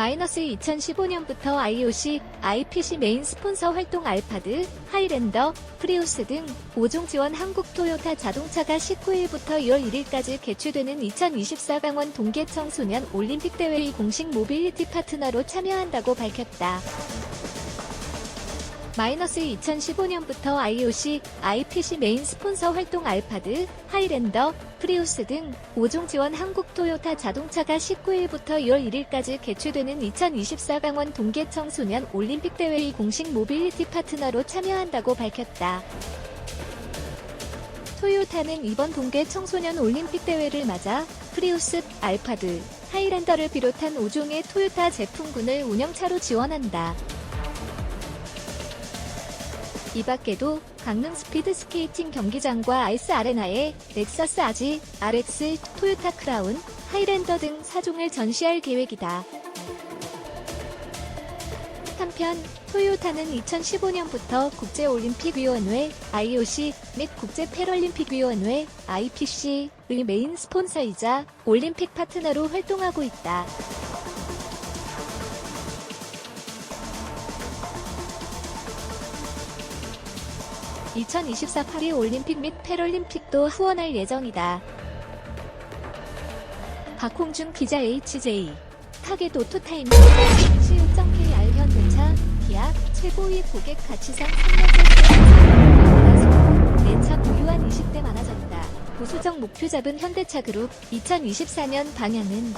마이너스 2015년부터 IOC, IPC 메인 스폰서 활동 알파드, 하이랜더, 프리우스 등 5종 지원 한국 토요타 자동차가 19일부터 2월 1일까지 개최되는 2024 강원 동계 청소년 올림픽 대회의 공식 모빌리티 파트너로 참여한다고 밝혔다. 마이너스 2015년부터 IOC, IPC 메인 스폰서 활동 알파드, 하이랜더, 프리우스 등 5종 지원 한국 토요타 자동차가 19일부터 2월 1일까지 개최되는 2024 강원 동계 청 소년 올림픽 대회의 공식 모빌리티 파트너로 참여한다고 밝혔다. 토요타는 이번 동계 청소년 올림픽 대회를 맞아 프리우스, 알파드, 하이랜더를 비롯한 5종의 토요타 제품군을 운영차로 지원한다. 이 밖에도 강릉 스피드 스케이팅 경기장과 아이스 아레나에 렉서스 아지, RX, 토요타 크라운, 하이랜더 등 4종을 전시할 계획이다. 한편 토요타는 2015년부터 국제올림픽위원회 IOC 및 국제패럴림픽위원회 IPC의 메인 스폰서이자 올림픽 파트너로 활동하고 있다. (2024) 파리 올림픽 및 패럴림픽도 후원할 예정이다. 박홍준 기자 HJ 타겟 오토타임 C6.KR 현대차 기아 최고위 고객 가치상 3년째 내차 보유한 20대 많아졌다. 보수적 목표 잡은 현대차 그룹 2024년 방향은